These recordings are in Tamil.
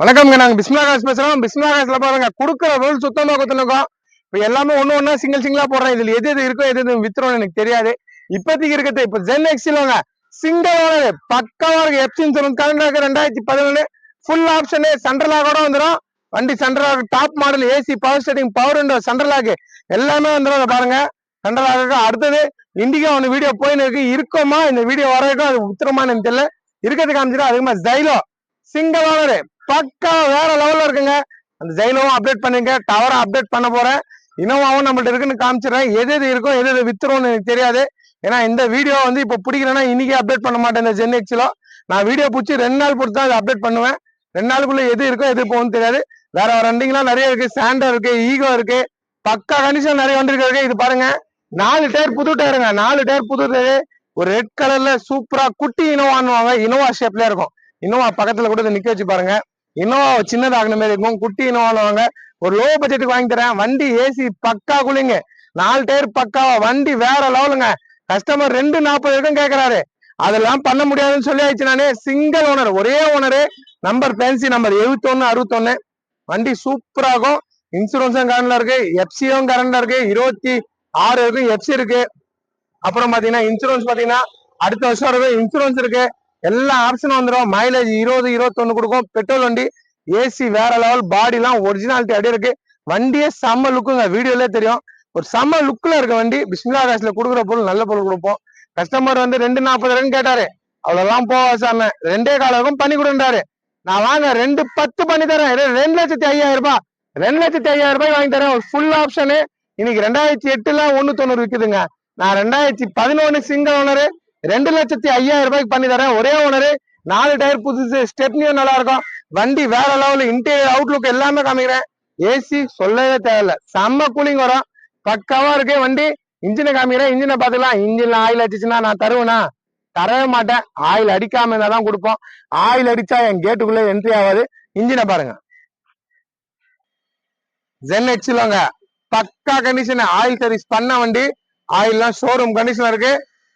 வணக்கம்ங்க. நாங்க பிஸ்மிலா காசு பேசுறோம். பிஸ்மிலா காசுல பாருங்க குடுக்குற ரோல் சுத்தமா கொடுத்துருக்கோம் இப்ப எல்லாமே ஒண்ணு ஒண்ணா சிங்கிள் சிங்கிளா போடுறேன் இதுல எது எது இருக்கோ எது எது வித்துறோம் எனக்கு தெரியாது. இப்போதைக்கு இருக்கிறது இப்ப ஜென் எக்ஸிலோங்க சிங்கிள் ஓனர் பக்காவா இருக்கு எப்சி இன்சூரன்ஸ் கலண்டாக்கு ரெண்டாயிரத்தி பதினொன்னு. ஃபுல் ஆப்ஷனு சென்ட்ரலாக கூட வந்துடும் வண்டி central lock top model AC power steering power window central lock எல்லாமே வந்துடும் இதை பாருங்க. சென்ட்ரலாக அடுத்தது இண்டிகா ஒன்று வீடியோ போயின்னு இருக்கு. இருக்கோமா? இந்த வீடியோ வரைக்கும் அது உத்தரமானு தெரியல. இருக்கிறது காமிச்சிடும் அதுக்குமா ஜைலோ சிங்கிள் பக்கா வேற லெவல்ல இருக்குங்க. அந்த ஜெயிலவும் அப்டேட் பண்ணுங்க. டவரை அப்டேட் பண்ண போறேன். இனோவாவும் நம்மள்ட்ட இருக்குன்னு காமிச்சிடுறேன். எது எது இருக்கும் எது எது வித்துரும்னு எனக்கு தெரியாது. ஏன்னா இந்த வீடியோ வந்து இப்போ பிடிக்கலன்னா இன்னைக்கு அப்டேட் பண்ண மாட்டேன் இந்த ஜென் எக்ஸிலோ நான் வீடியோ பிடிச்சி ரெண்டு நாள் பொறுத்து தான் அப்டேட் பண்ணுவேன். ரெண்டு நாளுக்குள்ள எது இருக்கோ எது போகும்னு தெரியாது. வேற வண்டிங்கெல்லாம் நிறைய இருக்கு. சாண்டர் இருக்கு ஈகோ இருக்கு. பக்கா கண்டிஷன் நிறைய வண்டி இருக்கு இது பாருங்க. நாலு டயர் புது டயருங்க நாலு டயர் புது டயர் ஒரு ரெட் கலர்ல சூப்பரா குட்டி இனோவான்னுவாங்க. இனோவா ஷேப்ல இருக்கும். இனோவா பக்கத்துல கூட நிக்க வச்சு பாருங்க. இனோவா சின்னதாகின மாதிரி இருக்கும். குட்டி இனோவானுவாங்க ஒரு லோ பட்ஜெட்டுக்கு வாங்கி தரேன். வண்டி ஏசி பக்கா குளிங்க. நாலு டயர் பக்காவா வண்டி வேற லெவலுங்க. கஸ்டமர் ரெண்டு நாற்பது வரைக்கும் கேட்கறாரு அதெல்லாம் பண்ண முடியாதுன்னு சொல்லி ஆயிடுச்சு நானே. சிங்கிள் ஓனர் ஒரே ஓனரு நம்பர் பேன்சி நம்பர் எழுபத்தொன்னு அறுபத்தொன்னு வண்டி சூப்பராகும் இன்சூரன்ஸும் கரண்ட்ல இருக்கு. எஃப்சியும் கரண்ட்ல இருக்கு. இருபத்தி ஆறு இருக்கு. எஃப்சி இருக்கு. அப்புறம் பாத்தீங்கன்னா இன்சூரன்ஸ் பாத்தீங்கன்னா அடுத்த வருஷம் இன்சூரன்ஸ் இருக்கு. எல்லா ஆப்ஷனும் வந்துடும் மைலேஜ் இருபது இருபத்தொன்னு கொடுக்கும். பெட்ரோல் வண்டி ஏசி வேற லெவல் பாடிலாம் ஒரிஜினாலிட்டி அப்படியே இருக்கு. வண்டியே செம்ம லுக்குங்க வீடியோலே தெரியும். ஒரு செம்ம லுக்ல இருக்க வண்டி பிஸ்மிலா காசுல கொடுக்குற பொருள் நல்ல பொருள் கொடுப்போம். கஸ்டமர் வந்து ரெண்டு நாற்பது ரன் கேட்டாரு. அவ்வளவுதான் போவா சாம ரெண்டே காலம் பண்ணி கொடுன்றாரு. நான் வாங்க ரெண்டு பத்து பண்ணி தரேன். ரெண்டு லட்சத்தி ஐயாயிரம் ரூபாய். ரெண்டு லட்சத்தி ஐயாயிரம் ரூபாய் வாங்கி தரேன். ஒரு ஃபுல் ஆப்ஷனு இன்னைக்கு ரெண்டாயிரத்தி எட்டுல ஒன்று தொண்ணூறு விற்குதுங்க நான் ரெண்டாயிரத்தி பதினொன்னு சிங்கிள் ஓனரு ரெண்டு லட்சத்தி ஐயாயிரம் ரூபாய்க்கு பண்ணி தரேன். ஒரே ஓனரு நாலு டயர் புதுசு ஸ்டெப்னியும் நல்லா இருக்கும். வண்டி வேற லெவலில் இன்டீரியர் அவுட்லுக் எல்லாமே காமிக்கிறேன். ஏசி சொல்லவே தேவையில்ல. செம்ம கூலிங் வரும். பக்காவா இருக்கு வண்டி. இன்ஜினை காமிக்கிறேன். இன்ஜினை பாத்துக்கலாம் இன்ஜின்ல ஆயில் அடிச்சுன்னா நான் தருவேனா? தரவே மாட்டேன். ஆயில் அடிக்காம இருந்தா தான் கொடுப்போம். ஆயில் அடிச்சா என் கேட்டுக்குள்ள என்ட்ரி ஆகாது. இன்ஜினை பாருங்க. ஜென் எக்ஸிலோங்க பக்கா கண்டிஷன் ஆயில் சர்வீஸ் பண்ண வண்டி. ஆயில்லாம் ஷோரூம் கண்டிஷன் இருக்கு.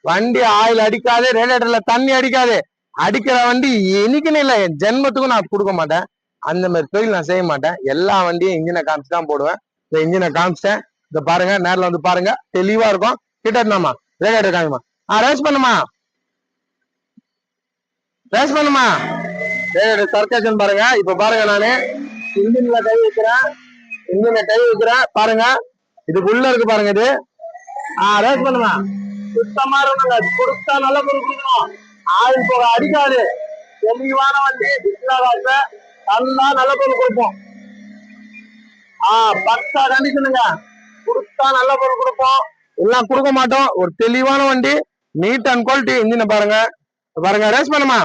வண்டி ஆயில் அடிக்காது ரேடியேட்டர்ல தண்ணி அடிக்காது. அடிக்கிற வண்டி இனிக்குன்னு இல்லை. என் ஜென்மத்துக்கும் நான் கொடுக்க மாட்டேன். அந்த மாதிரி தொழில் நான் செய்ய மாட்டேன். எல்லா வண்டியும் இன்ஜினை காமிச்சு தான் போடுவேன். இந்த இன்ஜினை காமிச்சிட்டேன். இத பாருங்க நேர்ல வந்து பாருங்க. தெளிவா இருக்கும். கிட்ட இருந்தாமா ரேடியேட்டர் காமிமா. ஆ ரேஸ் பண்ணுமா? ரேஸ் பண்ணுமா? ரேடியேட்டர் சர்க்கேஷன் பாருங்க. இப்ப பாருங்க நானு. இன்ஜின்ல கை வைக்கிறேன். இன்ஜின்ல கை வைக்கிறேன். பாருங்க. இதுக்குள்ள இருக்கு பாருங்க இது. ஆ ரேஸ் பண்ணுமா? சுத்தமா இருக்கணுங்க கொடுத்தா நல்ல பொருள் கொடுக்கணும். ஆயில் போக அடிக்காது. தெளிவான வண்டி பிஸ்லாகாச நல்லா நல்ல பொருள் கொடுப்போம். ஆஹ் பக்கா கண்டிஷனுங்க கொடுத்தா நல்ல பொருள் கொடுப்போம். எல்லாம் கொடுக்க மாட்டோம். ஒரு தெளிவான வண்டி நீட் அண்ட் குவாலிட்டி இன்ஜினை பாருங்க. பாருங்க ரேஸ் பண்ணுமா?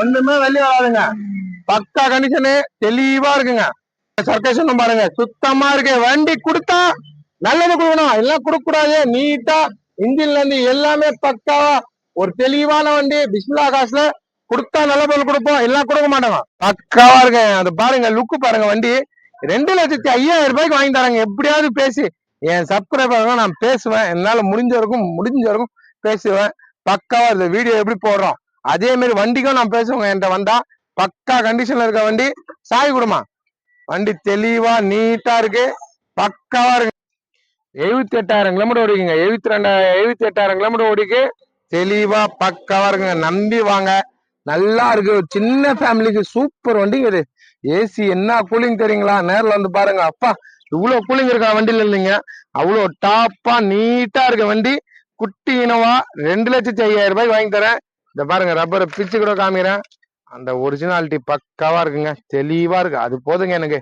ஒண்ணுமே வெளியே வராதுங்க. பக்கா கண்டிஷனு தெளிவா இருக்குங்க. சர்க்கேஷன் பாருங்க. சுத்தமா இருக்கு. வண்டி கொடுத்தா நல்லது கொடுக்கணும். எல்லாம் கொடுக்க கூடாது நீட்டா இன்ஜின்ல இருந்து எல்லாமே பக்காவா ஒரு தெளிவான வண்டி பிஸ்மிலா காசுல கொடுத்தா நல்ல பொருள் கொடுப்போம். எல்லாம் கொடுக்க மாட்டாங்க பக்காவா இருக்கு. அது பாருங்க லுக்கு பாருங்க வண்டி. ரெண்டு லட்சத்தி ஐயாயிரம் ரூபாய்க்கு வாங்கி தராங்க. எப்படியாவது பேசி. என் சப்ஸ்கிரைபர் நான் பேசுவேன். என்னால முடிஞ்ச வரைக்கும் முடிஞ்ச வரைக்கும் பேசுவேன். பக்காவா இந்த வீடியோ எப்படி போடுறோம். அதே மாதிரி வண்டிக்கும் நான் பேசுவேன் என்கிட்ட வந்தா பக்கா கண்டிஷன்ல இருக்க வண்டி. சாய் கொடுமா. வண்டி தெளிவா நீட்டா இருக்கு. பக்காவா இருக்கு. எழுபத்தி எட்டாயிரம் கிலோமீட்டர் ஓடிக்குங்க. எழுபத்தி ரெண்டாயிரம் எழுபத்தி எட்டாயிரம் கிலோமீட்டர் ஓடிக்கு. தெளிவா பக்காவா இருக்குங்க நம்பி வாங்க. நல்லா இருக்கு. சின்ன ஃபேமிலிக்கு சூப்பர் வண்டிங்க இது. ஏசி என்ன கூலிங் தெரியுங்களா? நேரில் வந்து பாருங்க. அப்பா இவ்வளோ கூலிங் இருக்கா வண்டியில இல்லைங்க. அவ்வளோ டாப்பா நீட்டா இருக்க வண்டி. குட்டி இனவா ரெண்டு லட்சத்தி ஐயாயிரம் ரூபாய் வாங்கி தரேன். இந்த பாருங்க ரப்பரை பிச்சு கூட காமிக்கிறேன். அந்த ஒரிஜினாலிட்டி பக்காவா இருக்குங்க. தெளிவா இருக்கு. அது போதுங்க எனக்கு.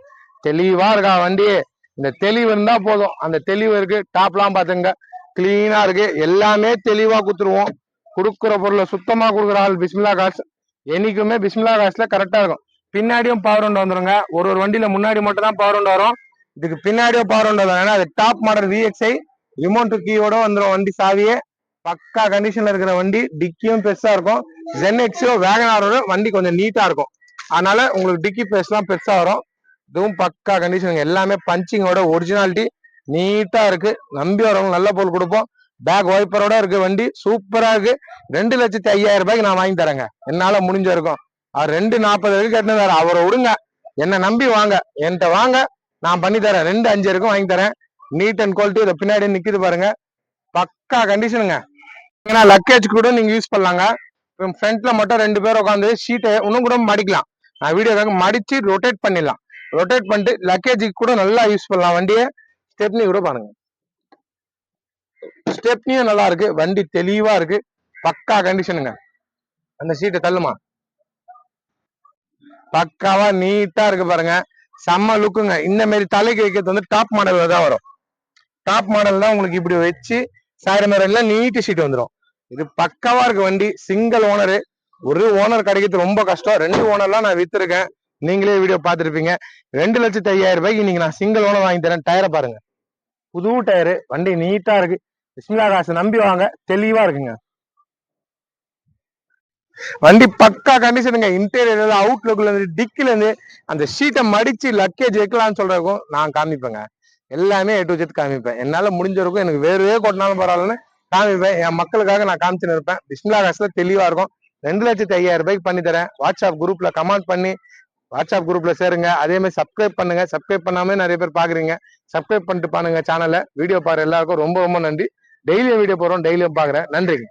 தெளிவா இருக்கா வண்டி. இந்த தெளிவு இருந்தா போதும். அந்த தெளிவு இருக்கு. டாப்லாம் பாத்துங்க கிளீனா இருக்கு. எல்லாமே தெளிவா குத்துருவோம் கொடுக்குற பொருளை சுத்தமா கொடுக்குற ஆள் பிஸ்மிலா காசு என்னைக்குமே பிஸ்மிலா காசுல கரெக்டா இருக்கும். பின்னாடியும் பவர் உண்டு வந்துருங்க. ஒரு ஒரு வண்டியில முன்னாடி மட்டும் தான் பவர் உண்டு வரும். இதுக்கு பின்னாடியும் பவர் உண்டு வரும். ஏன்னா அது டாப் மாடல் விஎக்ஸ்ஐ ரிமோட் கீயோட வந்துடும் வண்டி சாவியே. பக்கா கண்டிஷன்ல இருக்கிற வண்டி டிக்கியும் பெருசா இருக்கும். ஜென் எக்ஸோ வேகனாரோட வண்டி கொஞ்சம் நீட்டா இருக்கும். அதனால உங்களுக்கு டிக்கி பேஸ்லாம் பெருசா வரும். இதுவும் பக்கா கண்டிஷன் எல்லாமே பஞ்சிங்கோட ஒரிஜினாலிட்டி நீட்டா இருக்கு. நம்பி வரவங்க நல்ல பொருள் கொடுப்போம். பேக் வைப்பரோட இருக்கு வண்டி. சூப்பரா இருக்கு. ரெண்டு லட்சத்தி ஐயாயிரம் ரூபாய்க்கு நான் வாங்கி தரேங்க. என்னால முடிஞ்ச இருக்கும் அவர் ரெண்டு நாற்பது வரைக்கும் கேட்டிருந்தாரு அவரை விடுங்க. என்ன நம்பி வாங்க. என்கிட்ட வாங்க. நான் பண்ணி தரேன். ரெண்டு அஞ்சு வரைக்கும் வாங்கி தரேன். நீட் அண்ட் குவாலிட்டி இதை பின்னாடி நிக்குது பாருங்க. பக்கா கண்டிஷனுங்க ஏன்னா லக்கேஜ் கூட நீங்க யூஸ் பண்ணலாங்க. ஃப்ரண்ட்ல மட்டும் ரெண்டு பேர் உட்காந்து ஷீட்டை இன்னும் கூட மடிக்கலாம். நான் வீடியோக்காக மடிச்சு ரொட்டேட் பண்ணிடலாம். ரொட்டேட் பண்ணிட்டு லக்கேஜுக்கு கூட நல்லா யூஸ் பண்ணலாம். வண்டியை ஸ்டெப்னி கூட பாருங்க. ஸ்டெப்னியும் நல்லா இருக்கு. வண்டி தெளிவா இருக்கு. பக்கா கண்டிஷனுங்க அந்த சீட்டை தள்ளுமா? பக்காவா நீட்டா இருக்கு பாருங்க. செம்ம லுக்குங்க இந்த மாதிரி தலைக்கு வைக்கிறது வந்து டாப் மாடல்ல தான் வரும். டாப் மாடல் தான் உங்களுக்கு இப்படி வச்சு சாயிரம் மாதிரி நீட்டு சீட் வந்துடும் இது பக்காவா இருக்கு வண்டி. சிங்கிள் ஓனரு ஒரு ஓனர் கிடைக்கிறது ரொம்ப கஷ்டம். ரெண்டு ஓனர்லாம் நான் வித்துருக்கேன். நீங்களே வீடியோ பார்த்துருப்பீங்க. ரெண்டு லட்சத்தி ஐயாயிரம் ரூபாய்க்கு இன்னைக்கு நான் சிங்கிள் ஓனர் வாங்கி தரேன். டயரை பாருங்க. புது டயரு வண்டி நீட்டா இருக்கு. விஸ்மிலா காசு நம்பி வாங்க. தெளிவா இருக்குங்க. வண்டி பக்கா கண்டிஷனுங்க இன்டீரியர் அவுட்லுக்ல இருந்து டிக்கில இருந்து அந்த ஷீட்டை மடிச்சு லக்கேஜ் வைக்கலாம்னு சொல்றதுக்கும் நான் காமிப்பேங்க. எல்லாமே ஏ டு ஜெட் காமிப்பேன். என்னால முடிஞ்சவருக்கும் எனக்கு வேறுவே கொட்டினாலும் பரவாயில்லன்னு காமிப்பேன். என் மக்களுக்காக நான் காமிச்சுன்னு இருப்பேன். பிஸ்மிலா காசுல தெளிவா இருக்கும். ரெண்டு லட்சத்தி ஐயாயிரம் ரூபாய்க்கு பண்ணி தரேன். வாட்ஸ்அப் குரூப்ல கமெண்ட் பண்ணி வாட்ஸ்அப் குரூப்ல சேருங்க. அதே மாதிரி சப்ஸ்கிரைப் பண்ணுங்க. சப்ஸ்கிரைப் பண்ணாம நிறைய பேர் பாக்குறீங்க. சப்ஸ்கிரைப் பண்ணிட்டு பாருங்க சேனலை வீடியோ பாரு எல்லாருக்கும் ரொம்ப ரொம்ப நன்றி. டெய்லியும் வீடியோ போறோம் டெய்லியும் பாக்குறேன். நன்றிங்க.